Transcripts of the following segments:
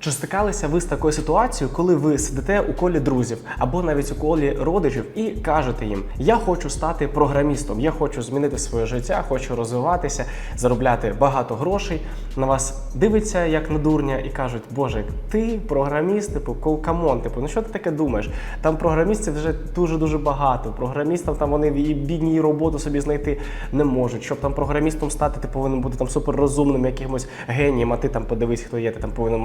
Чи стикалися ви з такою ситуацією, коли ви сидите у колі друзів або навіть у колі родичів і кажете їм: Я хочу стати програмістом, я хочу змінити своє життя, хочу розвиватися, заробляти багато грошей. На вас дивиться як на дурня і кажуть, Боже, ти програміст, типу, камон, типу, ну що ти таке думаєш? Там програмістів вже дуже дуже багато. Програмістам там вони і бідні роботу собі знайти не можуть. Щоб там програмістом стати, ти повинен бути там суперрозумним, якимось генієм, а ти там подивись, хто є, ти там повинен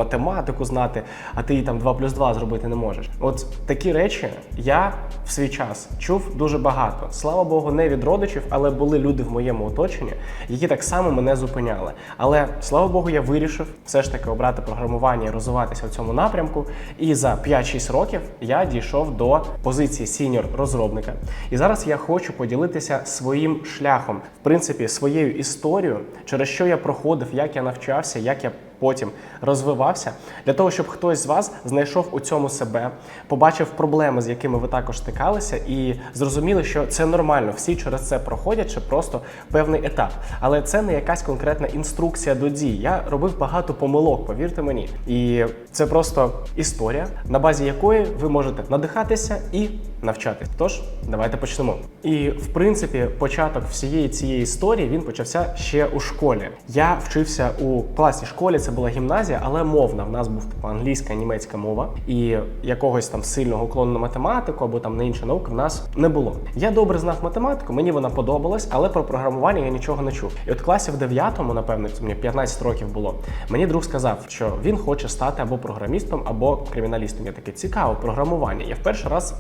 математику знати, а ти там 2 плюс 2 зробити не можеш. От такі речі я в свій час чув дуже багато. Слава Богу, не від родичів, але були люди в моєму оточенні, які так само мене зупиняли. Але слава Богу, я вирішив все ж таки обрати програмування і розвиватися в цьому напрямку. І за 5-6 років я дійшов до позиції сіньор розробника. І зараз я хочу поділитися своїм шляхом, в принципі, своєю історією, через що я проходив, як я навчався, як я потім розвивався, для того, щоб хтось з вас знайшов у цьому себе, побачив проблеми, з якими ви також стикалися, і зрозуміли, що це нормально. Всі через це проходять, чи просто певний етап. Але це не якась конкретна інструкція до дій. Я робив багато помилок, повірте мені. І це просто історія, на базі якої ви можете надихатися і навчатись. Тож давайте почнемо. І в принципі, початок всієї цієї історії він почався ще у школі. Я вчився у класній школі. Це була гімназія, але мовна. В нас був типу англійська, німецька мова, і якогось там сильного уклону на математику або там на інші науки в нас не було. Я добре знав математику, мені вона подобалась, але про програмування я нічого не чув. І от класі в 9 напевно, це мені 15 років було. Мені друг сказав, що він хоче стати або програмістом, або криміналістом. Я такий цікаво, програмування. Я в перший раз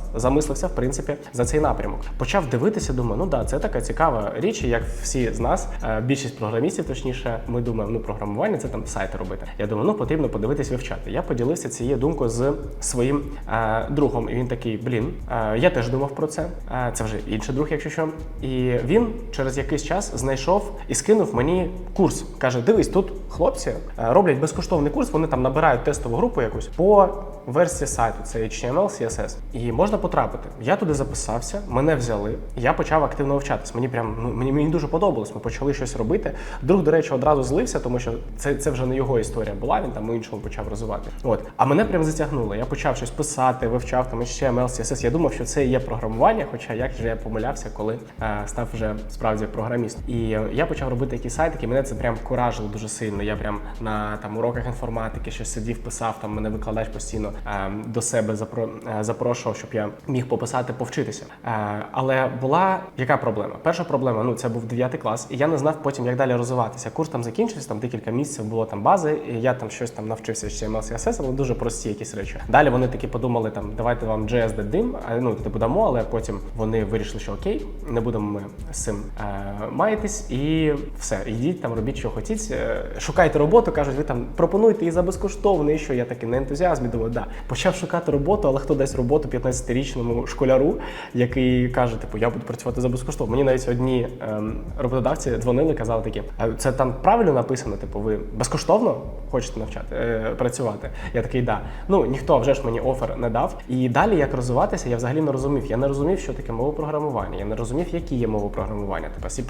замислився, в принципі, за цей напрямок. Почав дивитися, думаю, ну да, це така цікава річ, як всі з нас, е, більшість програмістів, точніше, ми думаємо, ну програмування це там сайти робити. Я думаю, ну потрібно подивитись, вивчати. Я поділився цією думкою з своїм е, другом, і він такий: блін, е, я теж думав про це. Е, це вже інший друг, якщо що. І він через якийсь час знайшов і скинув мені курс. каже: Дивись, тут хлопці е, роблять безкоштовний курс. Вони там набирають тестову групу якусь по версії сайту. Це HTML, CSS. І можна потрапити. Я туди записався, мене взяли. Я почав активно вивчатись. Мені прям ну, мені, мені дуже подобалось. Ми почали щось робити. Друг, до речі, одразу злився, тому що це, це вже не його історія була. Він там іншому почав розвивати. От, а мене прям затягнуло. Я почав щось писати, вивчав там HTML, CSS. Я думав, що це є програмування. Хоча як же я помилявся, коли е, став вже справді програмістом. І е, я почав робити якісь сайтики. Мене це прям куражило дуже сильно. Я прям на там уроках інформатики щось сидів, писав. Там мене викладач постійно е, до себе запро, е, запрошував, щоб я міг пописати, повчитися. Е, але була яка проблема? Перша проблема, ну це був 9 клас, і я не знав потім, як далі розвиватися. Курс там закінчився, там декілька місяців було там бази, і я там щось там навчився HTML, CSS, але дуже прості якісь речі. Далі вони такі подумали, там давайте вам JS дадим, ну типу дамо, але потім вони вирішили, що окей, не будемо ми з цим е, маєтесь, і все, йдіть там, робіть, що хотіть, е, шукайте роботу, кажуть, ви там пропонуйте її за безкоштовно, і що я такий на ентузіазмі думаю, да. Почав шукати роботу, але хто дасть роботу 15-річному школяру, який каже, типу, я буду працювати за безкоштовно. Мені навіть одні ем, роботодавці дзвонили, казали такі, це там правильно написано, типу, ви безкоштовно хочете навчати е, працювати? Я такий, да. Ну ніхто вже ж мені офер не дав. І далі як розвиватися, я взагалі не розумів. Я не розумів, що таке мова програмування. Я не розумів, які є мови програмування, типу C++,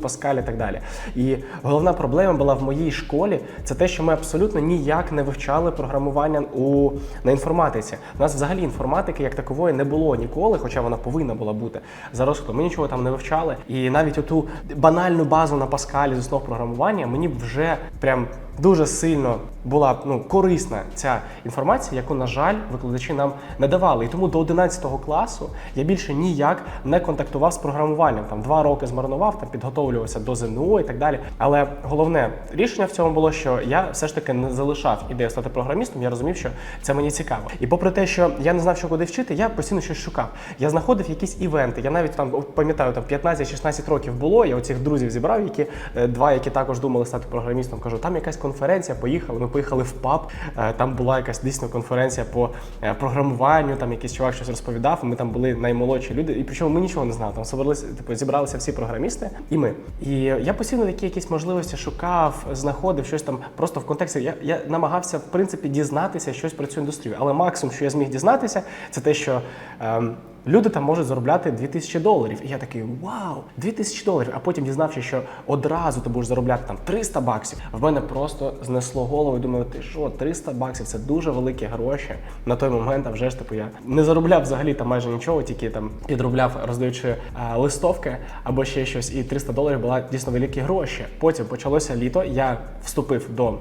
Pascal і так далі. І головна проблема була в моїй школі. Це те, що ми абсолютно ніяк не вивчали програмування у на інформатиці. У нас взагалі інформатики як такової не було ніколи, хоча вона повинна була бути за розкладом. Ми нічого там не вивчали. І навіть оту банальну базу на Паскалі з основ програмування мені вже прям дуже сильно була ну корисна ця інформація, яку, на жаль, викладачі нам не давали. І тому до 11 класу я більше ніяк не контактував з програмуванням. Там два роки змарнував, там підготовлювався до ЗНО і так далі. Але головне рішення в цьому було, що я все ж таки не залишав ідею стати програмістом. Я розумів, що це мені цікаво. І попри те, що я не знав, що куди вчити, я постійно щось шукав. Я знаходив якісь івенти. Я навіть там пам'ятаю, там 15-16 років було. Я оцих друзів зібрав, які е, два, які також думали стати програмістом. Кажу, там якась конференція. Поїхали. Ми поїхали в паб. е, Там була якась дійсно конференція по е, програмуванню. Там якийсь чувак щось розповідав. Ми там були наймолодші люди. І причому ми нічого не знали. Там собралися, типу, зібралися всі програмісти, і ми. І я постійно такі якісь можливості шукав, знаходив щось там просто в контексті. Я, я намагався в принципі дізнатися щось про цю індустрію. Але максимум, що я зміг дізнатися, це те, що ем, люди там можуть заробляти 2000 доларів. І я такий вау, 2000 доларів. А потім дізнався, що одразу ти будеш заробляти там 300 баксів. В мене просто знесло голову. і Думаю, ти що, 300 баксів це дуже великі гроші. На той момент, а вже ж типу, я не заробляв взагалі там майже нічого, тільки там підробляв, роздаючи а, листовки або ще щось. І 300 доларів була дійсно великі гроші. Потім почалося літо. Я вступив до е,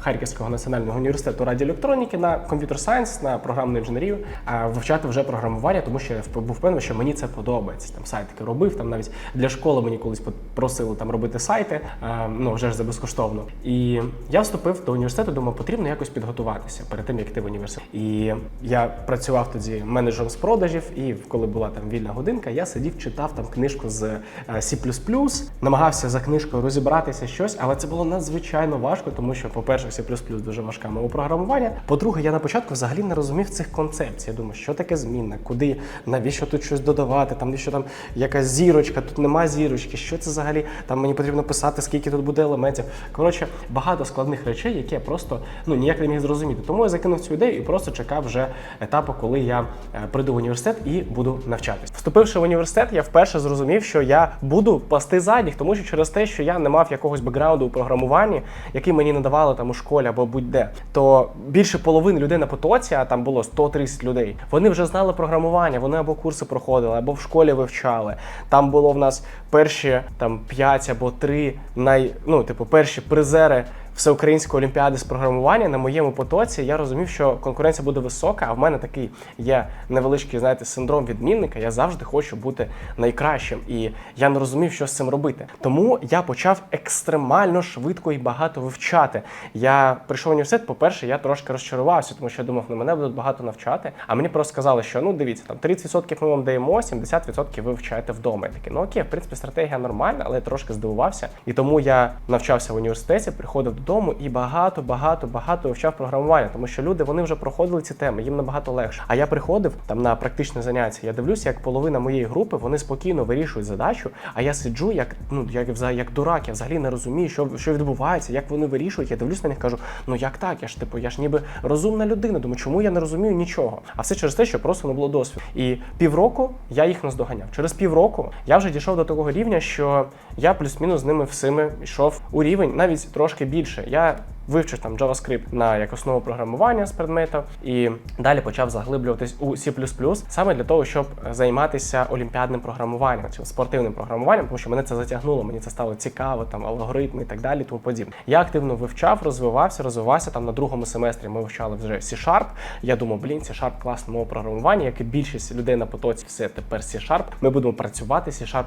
Харківського національного університету радіоелектроніки на комп'ютер сайенс, на програмну інженерію, а вивчати вже програмування, тому що я був впевнений, що мені це подобається. Там сайтики робив, там навіть для школи мені колись просили там робити сайти, е, ну вже ж за безкоштовно. І я вступив до університету, думав, потрібно якось підготуватися перед тим, як йти в університет. І я працював тоді менеджером з продажів, і коли була там вільна годинка, я сидів, читав там книжку з е, C++, намагався за книжкою розібратися щось, але це було надзвичайно важко, тому що, по-перше, C++ дуже важка мова програмування. По-друге, я на початку взагалі не розумів цих концепцій. Я думаю, що таке змінна, куди, навіщо тут щось додавати, там навіщо там якась зірочка, тут нема зірочки, що це взагалі? Там мені потрібно писати, скільки тут буде елементів. Коротше, багато складних речей, які я просто ну ніяк не міг зрозуміти. Тому я закинув цю ідею і просто чекав вже етапу, коли я е, прийду в університет і буду навчатись. Вступивши в університет, я вперше зрозумів, що я буду пасти задніх, тому що через те, що я не мав якогось бекграунду у програмуванні, який мені надавали там у школі або будь-де, то більше половини людей на потоці, а там було 130 людей, вони вже знали програмування, вони або курси проходили, або в школі вивчали. Там було в нас перші там 5 або 3 най, ну, типу, перші призери всеукраїнської олімпіади з програмування на моєму потоці я розумів, що конкуренція буде висока, а в мене такий є невеличкий, знаєте, синдром відмінника. Я завжди хочу бути найкращим, і я не розумів, що з цим робити. Тому я почав екстремально швидко і багато вивчати. Я прийшов в університет. По-перше, я трошки розчарувався, тому що я думав, ну мене будуть багато навчати. А мені просто сказали, що ну дивіться, там 30% ми вам даємо, 70% ви вивчаєте вдома. Я такий, ну окей, в принципі, стратегія нормальна, але я трошки здивувався. І тому я навчався в університеті, приходив додому і багато, багато, багато вивчав програмування, тому що люди вони вже проходили ці теми, їм набагато легше. А я приходив там на практичне заняття. Я дивлюся, як половина моєї групи вони спокійно вирішують задачу. А я сиджу, як ну як взагалі як дурак, я взагалі не розумію, що, що відбувається, як вони вирішують. Я дивлюсь на них, кажу: ну як так? Я ж типу, я ж ніби розумна людина. Думаю, чому я не розумію нічого? А все через те, що просто не було досвіду. І півроку я їх наздоганяв. Через півроку я вже дійшов до такого рівня, що я плюс-мінус з ними всіми йшов у рівень, навіть трошки більше. Я вивчив там JavaScript на як основу програмування з предмету, і далі почав заглиблюватись у C++, саме для того, щоб займатися олімпіадним програмуванням чи спортивним програмуванням, тому що мене це затягнуло, мені це стало цікаво, там алгоритми і так далі, тому подібне. Я активно вивчав, розвивався, розвивався там на другому семестрі. Ми вивчали вже C-Sharp. Я думав, блін, C-Sharp класна мова програмування, як і більшість людей на потоці, все тепер C-Sharp. Ми будемо працювати C-Sharp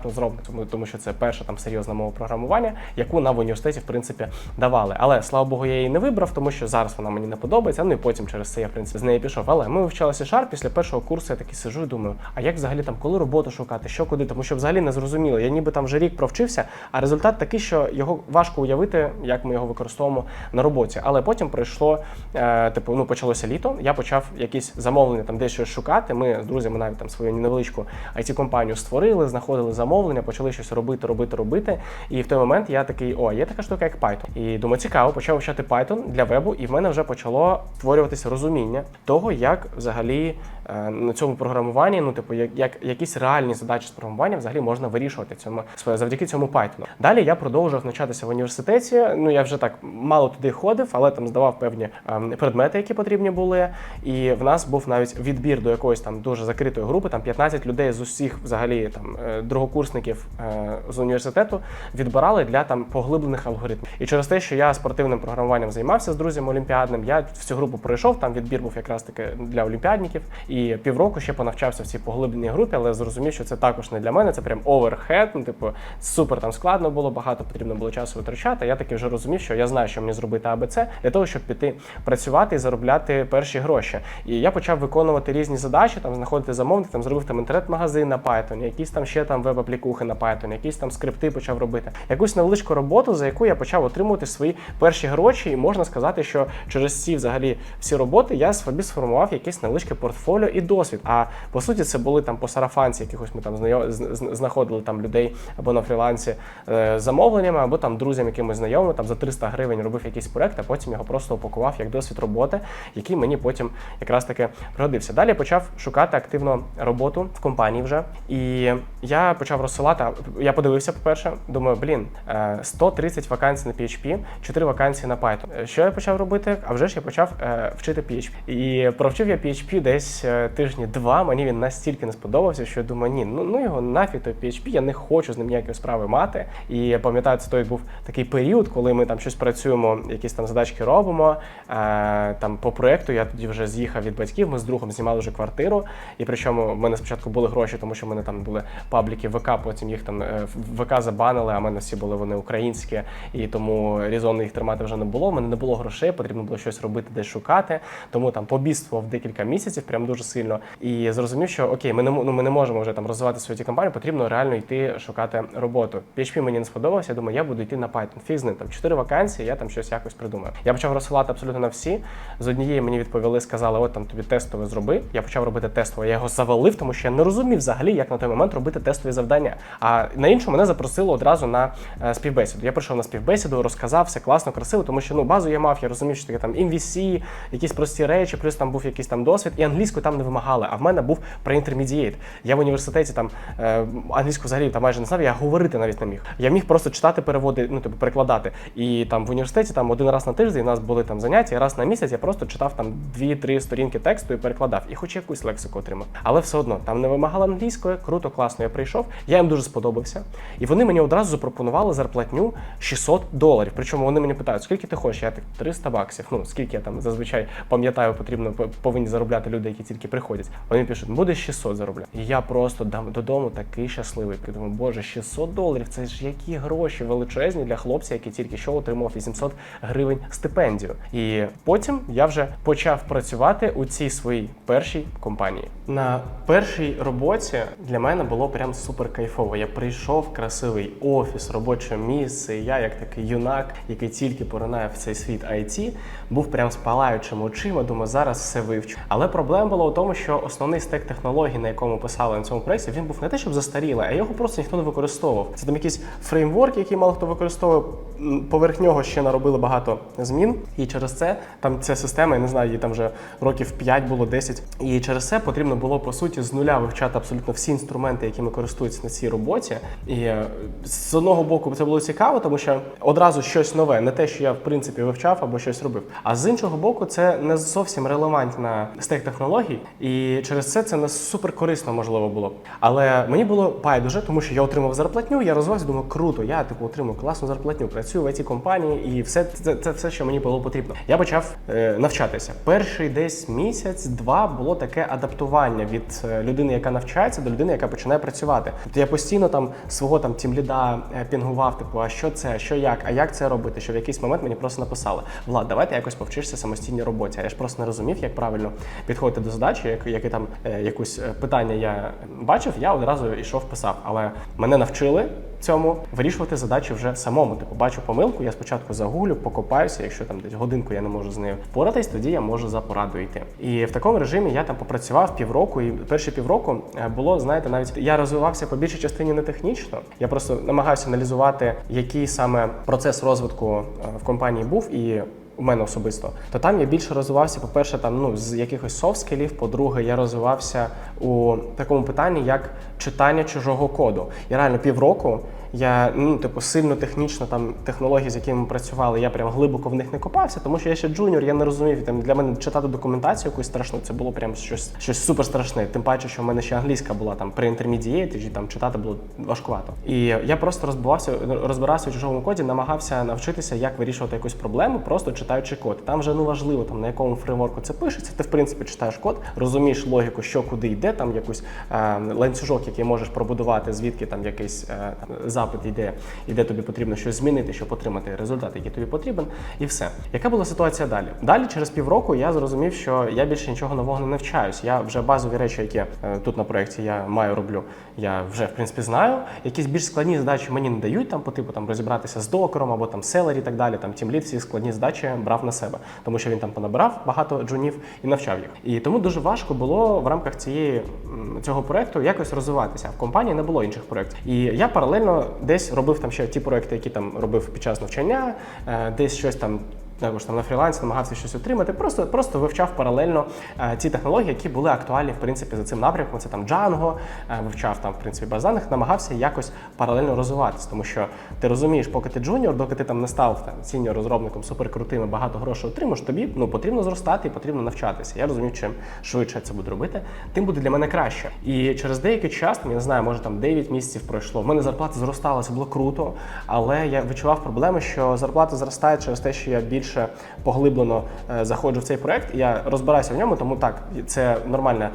тому, тому що це перша там серйозна мова програмування, яку нам в університеті в принципі давали. Але слава Богу, я її не вибрав, тому що зараз вона мені не подобається. Ну і потім через це я в принципі з неї пішов. Але ми вивчали C-Sharp, після першого курсу. Я такий сижу і думаю, а як взагалі там коли роботу шукати, що куди, тому що взагалі не зрозуміло. Я ніби там вже рік провчився, а результат такий, що його важко уявити, як ми його використовуємо на роботі. Але потім прийшло, е, типу, ну почалося літо. Я почав якісь замовлення там дещо шукати. Ми з друзями навіть там свою невеличку it компанію створили, знаходили замовлення, почали щось робити, робити, робити. І в той момент я такий, о, є така штука, як Python. І думаю, цікаво, почав вивчати Python для вебу, і в мене вже почало створюватися розуміння того, як взагалі на цьому програмуванні, ну типу, як, як якісь реальні задачі з програмування взагалі можна вирішувати цьому завдяки цьому Python. Далі я продовжував навчатися в університеті. Ну я вже так мало туди ходив, але там здавав певні ем, предмети, які потрібні були. І в нас був навіть відбір до якоїсь там дуже закритої групи. Там 15 людей з усіх взагалі там е, другокурсників е, з університету відбирали для там поглиблених алгоритмів. І через те, що я спортивним програмуванням займався з друзями олімпіадним, я в цю групу пройшов. Там відбір був якраз таки для олімпіадників. І півроку ще понавчався в цій поглибленій групі, але зрозумів, що це також не для мене. Це прям оверхед. Ну, типу, супер там складно було, багато потрібно було часу витрачати. Я таки вже розумів, що я знаю, що мені зробити АБЦ для того, щоб піти працювати і заробляти перші гроші. І я почав виконувати різні задачі, там знаходити замовник, там зробив там інтернет-магазин на Python, якісь там ще там веб-аплікухи на Python, якісь там скрипти почав робити. Якусь невеличку роботу, за яку я почав отримувати свої перші гроші. і можна сказати, що через ці взагалі всі роботи я собі сформував якесь невеличке портфоліо і досвід. А по суті, це були там по сарафанці, якихось ми там знаходили там людей або на фрілансі е, замовленнями, або там друзям якимось знайомим, там за 300 гривень робив якийсь проект, а потім його просто упакував як досвід роботи, який мені потім якраз таки пригодився. Далі почав шукати активно роботу в компанії вже. І я почав розсилати. Я подивився, по-перше, думаю, блін, е, 130 вакансій на PHP, 4 вакансії на Python. Е, Що я почав робити? А вже ж я почав е, вчити PHP. І провчив я PHP десь е, тижні два. Мені він настільки не сподобався, що я думаю, ні, ну, ну його нафіг той PHP, я не хочу з ним ніякої справи мати. І пам'ятаю, це той був такий період, коли ми там щось працюємо, якісь там задачки робимо. Е, там по проекту я тоді вже з'їхав від батьків. Ми з другом знімали вже квартиру. І причому в мене спочатку були гроші, тому що в мене там були пабліки ВК, потім їх там е, в ВК забанили, а в мене всі були вони українські, і тому різонно їх тримати вже не було. У мене не було грошей, потрібно було щось робити, десь шукати. Тому там побіствував декілька місяців, прям дуже сильно. І зрозумів, що окей, ми не ну, ми не можемо вже там розвивати свою ті компанію, потрібно реально йти шукати роботу. PHP мені не сподобався. Я думаю, я буду йти на Python. Фіг з ним там чотири вакансії, я там щось якось придумаю. Я почав розсилати абсолютно на всі. З однієї мені відповіли, сказали, от там тобі тестове зроби. Я почав робити тестове. Я його завалив, тому що я не розумів взагалі, як на той момент робити тестові завдання. А на іншу мене запросили одразу на е, співбесіду. Я прийшов на співбесіду, розказав все класно, красиво, тому що ну базу я мав, я розумів, що таке там MVC, якісь прості речі, плюс там був якийсь там досвід, і англійську там не вимагали. А в мене був pre-intermediate. Я в університеті там е, англійську взагалі там майже не знав, я говорити навіть не міг. Я міг просто читати переводи, ну типу перекладати. І там в університеті там один раз на тиждень у нас були там заняття, і раз на місяць я просто читав там дві-три сторінки тексту і перекладав, і хоч якусь лексику отримав. Але все одно там не вимагали англійської, круто, класно. Я прийшов, я їм дуже сподобався. І вони мені одразу запропонували зарплатню 600 доларів. Причому вони мені питають, скільки ти хочеш? Я так 300 баксів. Ну скільки я там зазвичай пам'ятаю, потрібно повинні заробляти люди, які тільки приходять. Вони пишуть, буде 600 заробляти. І я просто дам додому такий щасливий. Придумав, боже, 600 доларів. Це ж які гроші величезні для хлопця, який тільки що отримав 800 гривень стипендію. І потім я вже почав працювати у цій своїй першій компанії. На першій роботі для мене було прям супер кайфово. Я прийшов в красивий офіс, робоче місце. І я, як такий юнак, який тільки поринає в цей світ IT, був прям з палаючими очима. Думаю, зараз все вивчу. Але проблема була у тому, що основний стек технологій, на якому писали на цьому проєкті, він був не те, щоб застарілий, а його просто ніхто не використовував. Це там якийсь фреймворк, який мало хто використовує. Поверх нього ще наробили багато змін, і через це там ця система, я не знаю, їй там вже років 5 було 10. І через це потрібно було по суті з нуля вивчати абсолютно всі інструменти, якими користуються на цій роботі. І з одного боку це було цікаво, тому що одразу щось нове, не те, що я в принципі вивчав або щось робив. А з іншого боку, це не зовсім релевантна стек технологій, і через це це не супер корисно можливо було. Але мені було байдуже, тому що я отримав зарплатню, я розвивався, думаю, круто, я типу отримую класну зарплатню, працюю в цій компанії, і все це, це все, що мені було потрібно. Я почав е, навчатися. Перший десь місяць-два було таке адаптування від е, людини, яка навчається, до людини, яка починає працювати. Тобто я постійно там свого там тімліда е, пінгував, типу, а що це, що як, а як це робити? Що в якийсь момент мені просто написали: Влад, давай ти якось повчишся самостійній роботі. А я ж просто не розумів, як правильно підходити до задачі, як, яке там е, якусь е, питання я бачив, я одразу йшов писав. Але мене навчили цьому вирішувати задачі вже самому. Типу, бачу помилку, я спочатку загуглю, покопаюся. Якщо там десь годинку я не можу з нею впоратись, тоді я можу за порадою йти. І в такому режимі я там попрацював півроку, і перші півроку е, було, знаєте, навіть я розвивався по більшій частині не технічно. Я просто намагався аналізувати, який саме процес розвитку е, в компанії був і. У мене особисто, то там я більше розвивався. По-перше, там ну з якихось софт-скілів, По-друге, я розвивався у такому питанні, як читання чужого коду. Я реально півроку я ну, типу, сильно технічно там технології, з якими ми працювали, я прям глибоко в них не копався, тому що я ще джуніор, я не розумів. Там для мене читати документацію якусь страшну, це було прям щось щось супер страшне. Тим паче, що в мене ще англійська була там при інтермедієті, там читати було важкувато. І я просто розбивався, розбирався в чужому коді, намагався навчитися, як вирішувати якусь проблему, просто читаючи код. Там вже ну важливо, там на якому фреймворку це пишеться. Ти в принципі читаєш код, розумієш логіку, що куди йде, там якусь е, ланцюжок, який можеш пробудувати, звідки там якийсь е, запит йде, і де тобі потрібно щось змінити, щоб отримати результат, який тобі потрібен, і все. Яка була ситуація далі? Далі, через півроку, я зрозумів, що я більше нічого нового не навчаюсь. Я вже базові речі, які е, тут на проєкті я маю роблю, я вже в принципі знаю. Якісь більш складні задачі мені не дають там по типу там розібратися з докером або там селері і так далі. Там тімліт всі складні задачі брав на себе, тому що він там понабирав багато джунів і навчав їх. І тому дуже важко було в рамках цієї цього проекту якось розвиватися. В компанії не було інших проєктів. І я паралельно десь робив там ще ті проекти, які там робив під час навчання, е, десь щось там. Також там на фрілансі намагався щось отримати, просто просто вивчав паралельно е, ті технології, які були актуальні в принципі за цим напрямком. Це там Django, е, вивчав там в принципі баз даних, намагався якось паралельно розвиватися, тому що ти розумієш, поки ти джуніор, доки ти там не став там сіньор розробником суперкрутим і багато грошей отримаєш, тобі ну потрібно зростати і потрібно навчатися. Я розумів, чим швидше це буду робити, тим буде для мене краще. І через деякий час, я не знаю, може там 9 місяців пройшло. В мене зарплата зростала, це було круто, але я відчував проблеми, що зарплата зростає через те, що я більше поглиблено е, заходжу в цей проект. Я розбираюся в ньому, тому так це нормальна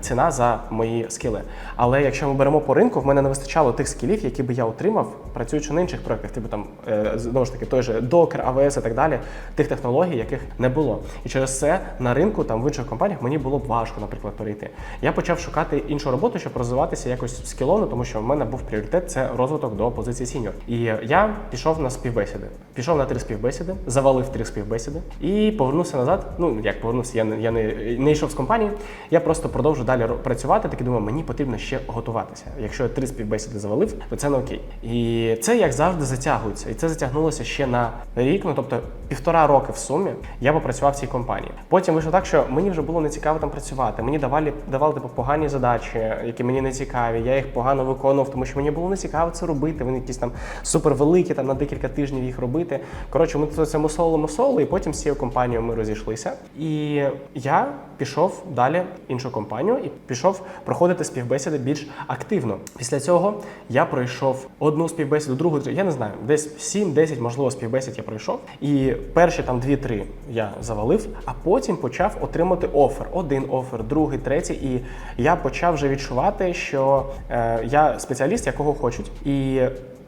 ціна за мої скіли. Але якщо ми беремо по ринку, в мене не вистачало тих скілів, які би я отримав, працюючи на інших проектах, типу там е, знову ж таки той же Docker, AWS і так далі, тих технологій, яких не було. І через це на ринку там в інших компаніях мені було б важко, наприклад, перейти. Я почав шукати іншу роботу, щоб розвиватися якось скіловно, тому що в мене був пріоритет це розвиток до позиції сіньор. І я пішов на співбесіди. Пішов на три співбесіди, завалив три співбесіди і повернувся назад. Ну як повернувся, я не я не, не йшов з компанії. Я просто продовжу далі працювати. Таки думаю, мені потрібно ще готуватися. Якщо я три співбесіди завалив, то це не окей. І це як завжди затягується. І це затягнулося ще на рік. Ну тобто півтора роки в сумі я попрацював в цій компанії. Потім вийшло так, що мені вже було не цікаво там працювати. Мені давали давали типу погані задачі, які мені не цікаві. Я їх погано виконував, тому що мені було не цікаво це робити. Вони якісь там супервеликі, там на декілька тижнів їх робити. Коротше, ми це мусолили, мусолили, і потім з цією компанією ми розійшлися. І я пішов далі в іншу компанію і пішов проходити співбесіди більш активно. Після цього я пройшов одну співбесіду, другу, я не знаю, десь 7-10, можливо, співбесід я пройшов. І перші там 2-3 я завалив, а потім почав отримати офер. Один офер, другий, третій. І я почав вже відчувати, що е, я спеціаліст, якого хочуть. І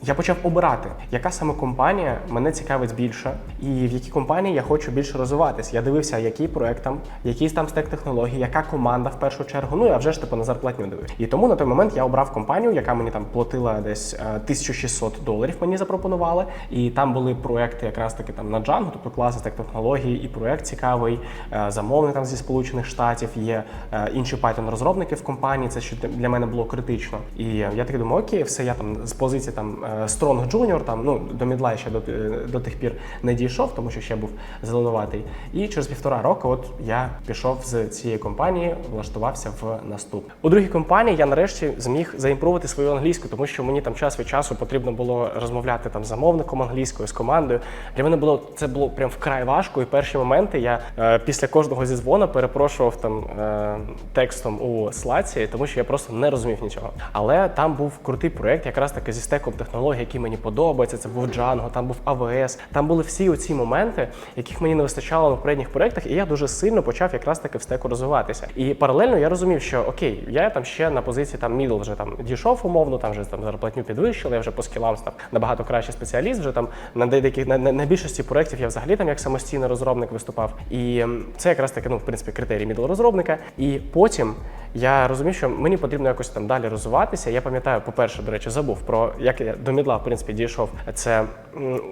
я почав обирати, яка саме компанія мене цікавить більше, і в якій компанії я хочу більше розвиватися. Я дивився, який проект там, якийсь там стек технологій, яка команда в першу чергу. Ну я вже ж типу на зарплатню дивився. І тому на той момент я обрав компанію, яка мені там платила десь е, 1600 доларів. Мені запропонували. І там були проекти, якраз таки там на Django, тобто класи стек технологій, і проект цікавий. е, Замовник там зі Сполучених Штатів є е, інші Python розробники в компанії. Це що для мене було критично. І я такий думаю, окей, все, я там з позиції там е, Strong Junior, там ну до мідла ще до, е, до тих пір не дійшов, тому що ще був зеленуватий. І через півтора року, от я пішов з цієї компанії, влаштувався в наступ. У другій компанії я нарешті зміг заімпровувати свою англійську, тому що мені там час від часу потрібно було розмовляти там з замовником англійською, з командою. Для мене було це було прям вкрай важко. І перші моменти я е, після кожного зі дзвона перепрошував там е, текстом у слаці, тому що я просто не розумів нічого. Але там був крутий проект, якраз таки зі стеком технологій, який мені подобається. Це був Django, там був AWS, там були всі оці моменти, яких мені не вистачало на попередніх проектах, і я дуже сильно почав якраз таки в стеку розвиватися. І паралельно я розумів, що окей, я там ще на позиції там middle вже там дійшов умовно, там вже там зарплатню підвищили, я вже по скілам став набагато кращий спеціаліст. Вже там на деяких на, на, на більшості проєктів я взагалі там як самостійний розробник виступав. І це якраз таки, ну в принципі, критерій middle розробника. І потім я розумів, що мені потрібно якось там далі розвиватися. Я пам'ятаю, по-перше, до речі, забув про як я до мідла в принципі дійшов. Це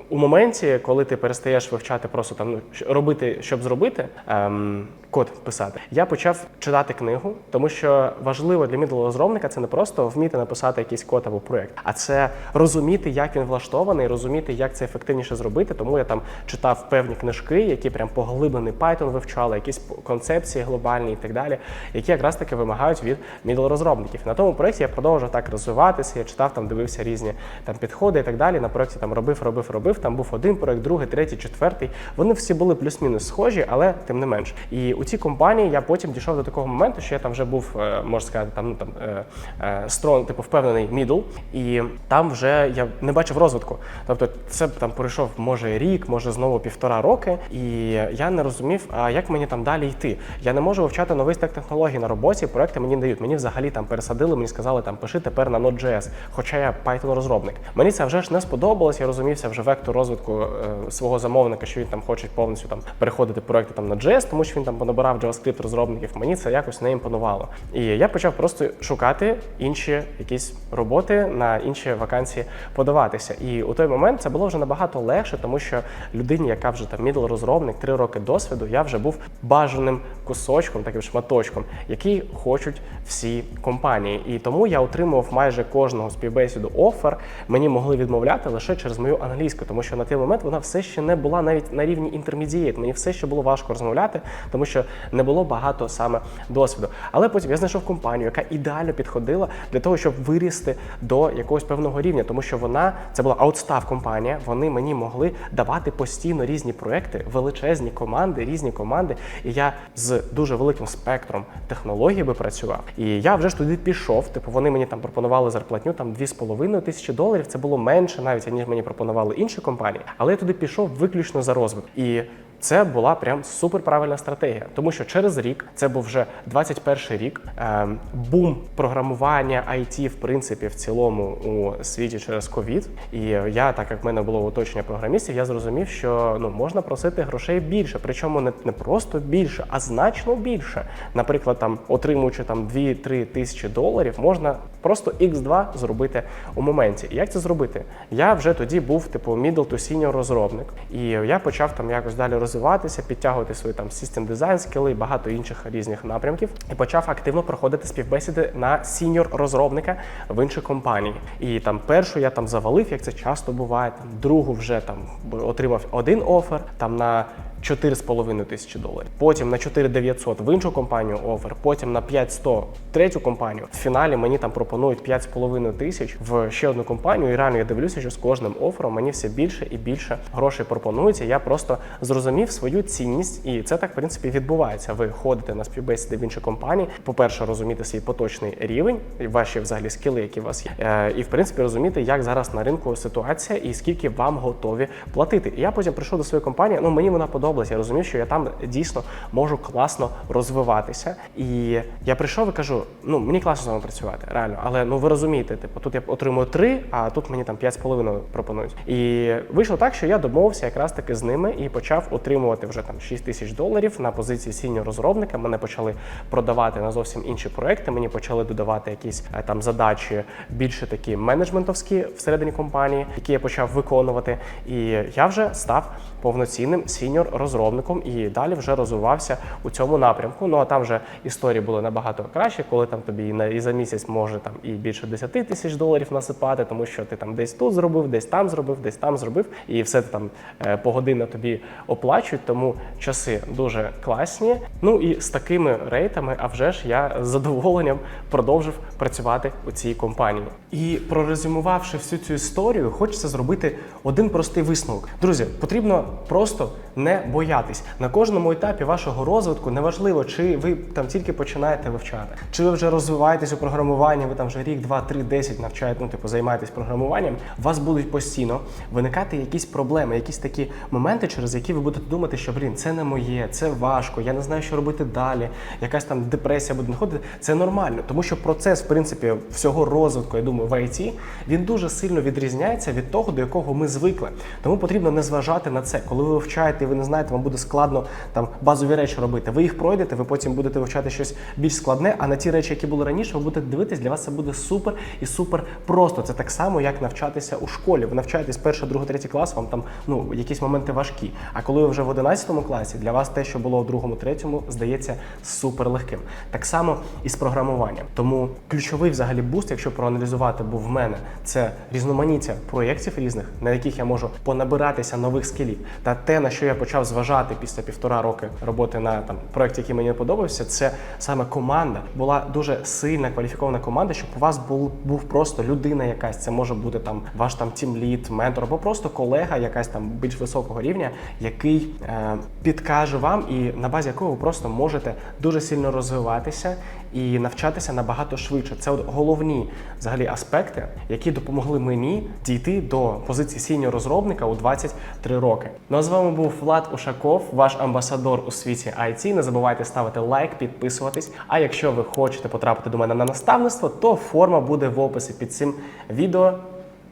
у моменті, коли ти перестаєш вивчати просто там ну, робити, щоб зробити. Ем, Код писати. Я почав читати книгу, тому що важливо для мідл розробника це не просто вміти написати якийсь код або проект, а це розуміти, як він влаштований, розуміти, як це ефективніше зробити. Тому я там читав певні книжки, які прям поглиблений Python вивчали, якісь концепції глобальні і так далі, які якраз таки вимагають від мідл розробників. На тому проєкті я продовжував так розвиватися. Я читав там, дивився різні там підходи і так далі. На проєкті там робив, робив, робив. Там був один проєкт, другий, третій, четвертий. Вони всі були плюс-мінус схожі, але тим не менш. І у цій компанії я потім дійшов до такого моменту, що я там вже був, е, можна сказати, там ну там е, е, strong, типу впевнений мідл, і там вже я не бачив розвитку. Тобто, це там пройшов може рік, може знову півтора роки, і я не розумів, а як мені там далі йти. Я не можу вивчати новий стек технологій на роботі. Проекти мені не дають. Мені взагалі там пересадили, мені сказали, там пиши тепер на Node.js, хоча я Python розробник. Мені це вже ж не сподобалось. Я розумівся вже вектор розвитку е, свого замовника, що він там хоче повністю там переходити проекти там на JS, тому що він там понабирав JavaScript розробників. Мені це якось не імпонувало. І я почав просто шукати інші якісь роботи на інші вакансії подаватися. І у той момент це було вже набагато легше, тому що людині, яка вже там мідл розробник, три роки досвіду, я вже був бажаним кусочком, таким шматочком, який хочуть всі компанії. І тому я отримував майже кожного співбесіду офер. Мені могли відмовляти лише через мою англійську, тому що на той момент вона все ще не була навіть на рівні інтермедієт. Мені все ще було важко розмовляти, тому що не було багато саме досвіду. Але потім я знайшов компанію, яка ідеально підходила для того, щоб вирісти до якогось певного рівня, тому що вона це була аутстав компанія. Вони мені могли давати постійно різні проекти, величезні команди, різні команди. І я з дуже великим спектром технологій би працював. І я вже ж туди пішов. Типу, вони мені там пропонували зарплатню там 2,5 тисячі доларів. Це було менше навіть ніж мені пропонували інші компанії. Але я туди пішов виключно за розвиток. І це була прям супер правильна стратегія, тому що через рік це був вже 21 рік. ем, бум програмування IT, в принципі, в цілому у світі через ковід. І я, так як в мене було оточення програмістів, я зрозумів, що ну можна просити грошей більше, причому не, не просто більше, а значно більше. Наприклад, там отримуючи там 2-3 тисячі доларів, можна просто X2 зробити у моменті. Як це зробити? Я вже тоді був типу middle to senior розробник, і я почав там якось далі розвиватися, підтягувати свої там систем дизайн, скіли, багато інших різних напрямків, і почав активно проходити співбесіди на сіньор розробника в іншій компанії. І там першу я там завалив, як це часто буває. Там другу вже там отримав один офер там на 4,5 тисячі доларів. Потім на 4,900 в іншу компанію офер, потім на 5,100 в третю компанію. В фіналі мені там пропонують 5,5 тисяч в ще одну компанію. І реально я дивлюся, що з кожним офером мені все більше і більше грошей пропонується. Я просто зрозумів свою цінність, і це так в принципі відбувається. Ви ходите на співбесіди в інші компанії. По-перше, розуміти свій поточний рівень, ваші взагалі скіли, які у вас є, Е, і в принципі розуміти, як зараз на ринку ситуація і скільки вам готові платити. І я потім прийшов до своєї компанії. Ну мені вона подобалася. Я розумів, що я там дійсно можу класно розвиватися. І я прийшов і кажу: ну мені класно з вами працювати, реально. Але ну ви розумієте, типу, тут я отримую три, а тут мені там 5,5 пропонують. І вийшло так, що я домовився якраз таки з ними і почав отримувати вже там 6 тисяч доларів на позиції сіньор розробника. Мене почали продавати на зовсім інші проекти. Мені почали додавати якісь е, там задачі більше такі менеджментовські всередині компанії, які я почав виконувати. І я вже став повноцінним сіньор розробником і далі вже розвивався у цьому напрямку. Ну а там вже історії були набагато краще, коли там тобі і на і за місяць може там і більше 10 тисяч доларів насипати, тому що ти там десь тут зробив, десь там зробив, десь там зробив, і все це там е, погодинно тобі оплачують. Тому часи дуже класні. Ну і з такими рейтами, а вже ж я з задоволенням продовжив працювати у цій компанії. І прорезюмувавши всю цю історію, хочеться зробити один простий висновок. Друзі, потрібно просто не боятись на кожному етапі вашого розвитку. Неважливо, чи ви там тільки починаєте вивчати, чи ви вже розвиваєтесь у програмуванні, ви там вже рік, два, три, десять навчаєте, ну типу займаєтесь програмуванням. У вас будуть постійно виникати якісь проблеми, якісь такі моменти, через які ви будете думати, що блін, це не моє, це важко, я не знаю, що робити далі. Якась там депресія буде находити. Це нормально, тому що процес, в принципі, всього розвитку, я думаю, в IT, він дуже сильно відрізняється від того, до якого ми звикли. Тому потрібно не зважати на це. Коли ви вивчаєте, і ви не знаєте, вам буде складно там базові речі робити. Ви їх пройдете, ви потім будете вивчати щось більш складне. А на ті речі, які були раніше, ви будете дивитись, для вас це буде супер і супер просто. Це так само, як навчатися у школі. Ви навчаєтесь перший, другий, третій клас, вам там ну якісь моменти важкі. А коли ви вже в 11 класі, для вас те, що було у другому, третьому, здається супер легким. Так само і з програмуванням. Тому ключовий взагалі буст, якщо проаналізувати, був в мене це різноманіття проєктів різних, на яких я можу понабиратися нових скілів. Та те, на що я почав зважати після півтора роки роботи на там проєкті, який мені подобався, це саме команда. Була дуже сильна кваліфікована команда, щоб у вас був був просто людина якась. Це може бути там ваш там тімлід, ментор, або просто колега, якась там більш високого рівня, який е, підкаже вам, і на базі якого ви просто можете дуже сильно розвиватися і навчатися набагато швидше. Це от головні взагалі аспекти, які допомогли мені дійти до позиції сіньор розробника у 23 роки. Ну а з вами був Влад Ушаков, ваш амбасадор у світі IT. Не забувайте ставити лайк, підписуватись. А якщо ви хочете потрапити до мене на наставництво, то форма буде в описі під цим відео.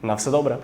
На все добре.